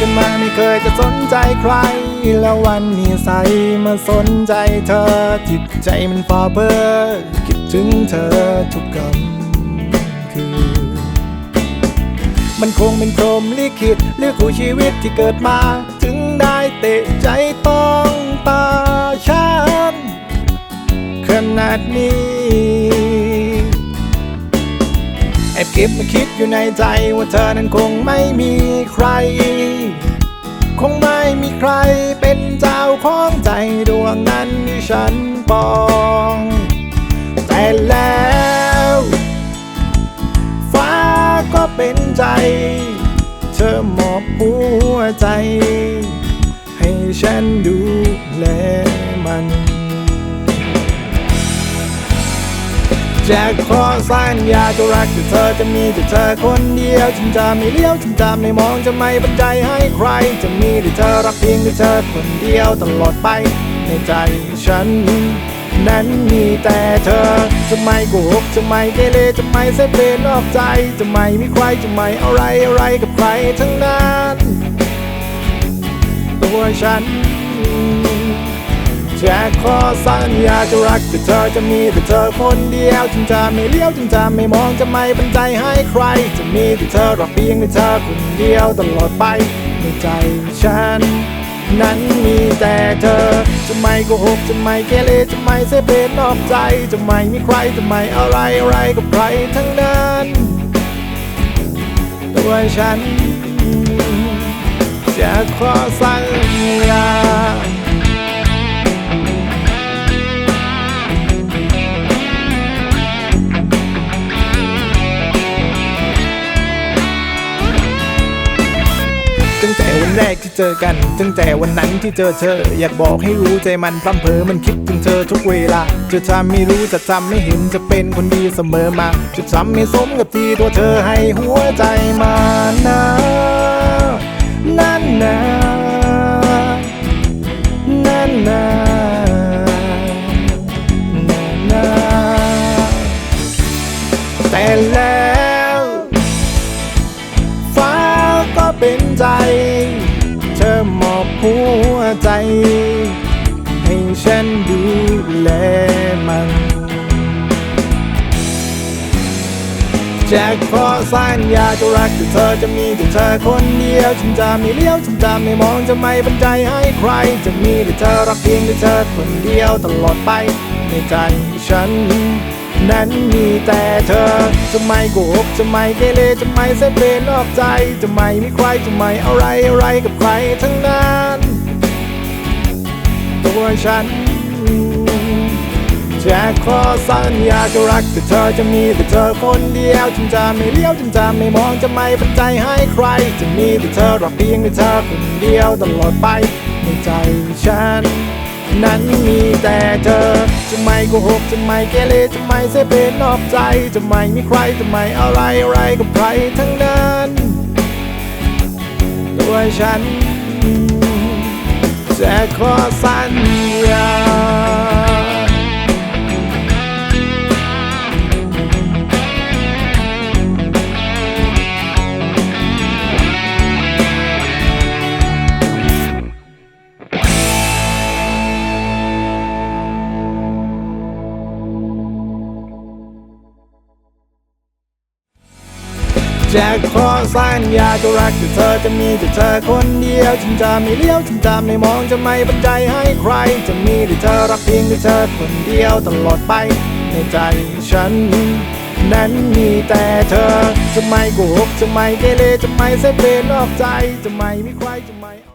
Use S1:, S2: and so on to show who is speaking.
S1: กันมาไม่เคยจะสนใจใคร แล้ววันนี้ใสมาสนใจเธอ จิตใจมันฟอเบอร์คิดถึงเธอทุกกำคืนมันคงเป็นพรมลิขิตหรือคู่ชีวิตที่เกิดมา ถึงได้เตะใจต้องตาฉันขนาดนี้ เก็บมาคิดอยู่ในใจว่าเธอนั้นคงไม่มีใคร คงไม่มีใครเป็นเจ้าของใจดวงนั้นที่ฉันปองแต่แล้ว ฟ้าก็เป็นใจ เธอมอบหัวใจ ให้ฉันดูแลมัน จะขอสัญญาจะรักแต่เธอจะมีแต่เธอคนเดียว ฉันจะไม่เลี้ยว ฉันจะไม่มอง จะไม่บรรจัยให้ใคร จะมีแต่เธอรักเพียงแต่เธอคนเดียวตลอดไป ในใจฉัน นั้นมีแต่เธอ จะไม่โกหก จะไม่เกเร จะไม่เสเพลนอกใจ จะไม่มีใคร จะไม่อะไรอะไรกับใครทั้งนั้น ตัวฉัน จะขอสัญญาจะรักแต่เธอจะมีแต่เธอคนเดียวจึงจะไม่เลี้ยวจึงจะไม่มองจะไม่บรรจัยให้ใคร จะมีแต่เธอรักเพียงแต่เธอคนเดียวตลอดไปในใจฉัน นั้นมีแต่เธอ จะไม่โกหกจะไม่เกเรจะไม่เสเพนอกใจ จะไม่มีใครจะไม่อะไรอะไรกับใครทั้งนั้นตัวฉันจะขอสัญญา แรกที่เจอกันตั้งแต่วันนั้นที่เจอเธอ อยากบอกให้รู้ใจมันพร่ำเพอมันคิดถึงเธอทุกเวลา จะทำไม่รู้จะทำไม่เห็นจะเป็นคนดีเสมอมา จะทำให้สมกับที่ตัวเธอให้หัวใจมานะนั่นนะนั่นนะนั่นนะแต่แล้ว ฟ้าก็เป็นใจ หัวใจ ให้ฉันดูแลมันจะขอสัญญาจะรักแต่เธอจะมีแต่เธอคนเดียวฉันจะไม่เลี้ยวฉันจะไม่มองจะไม่บรรจัยให้ใคร จะมีแต่เธอรักเพียงแต่เธอคนเดียวตลอดไปในใจฉัน นั้นมีแต่เธอจะไม่โกหกจะไม่เกเรจะไม่เสเพลนอกใจจะไม่มีใครจะไม่อะไรอะไรกับใครทั้งนั้นตัวฉันจะขอสัญญาจะรักแต่เธอจะมีแต่เธอคนเดียว ฉันจะไม่เลี้ยวฉันจะไม่มองจะไม่บรรจัยให้ใคร จะมีแต่เธอรักเพียงแต่เธอคนเดียวตลอดไปในใจฉัน นั้นมีแต่เธอจะไม่โกหกจะไม่เกเรจะไม่เสเพนอกใจจะไม่มีใครจะไม่อะไรอะไรกับใครทั้งนั้นตัวฉันจะขอสัญ จะขอสัญญาจะรักแต่เธอจะมีแต่เธอคนเดียว ฉันจะไม่เลี้ยว ฉันจะไม่มองจะไม่บรรจัยให้ใคร จะมีแต่เธอรักเพียงแต่เธอคนเดียวตลอดไป ในใจฉัน นั้นมีแต่เธอ จะไม่โกหกจะไม่เกเรจะไม่เสเพลนอกใจ จะไม่มีใครจะไม่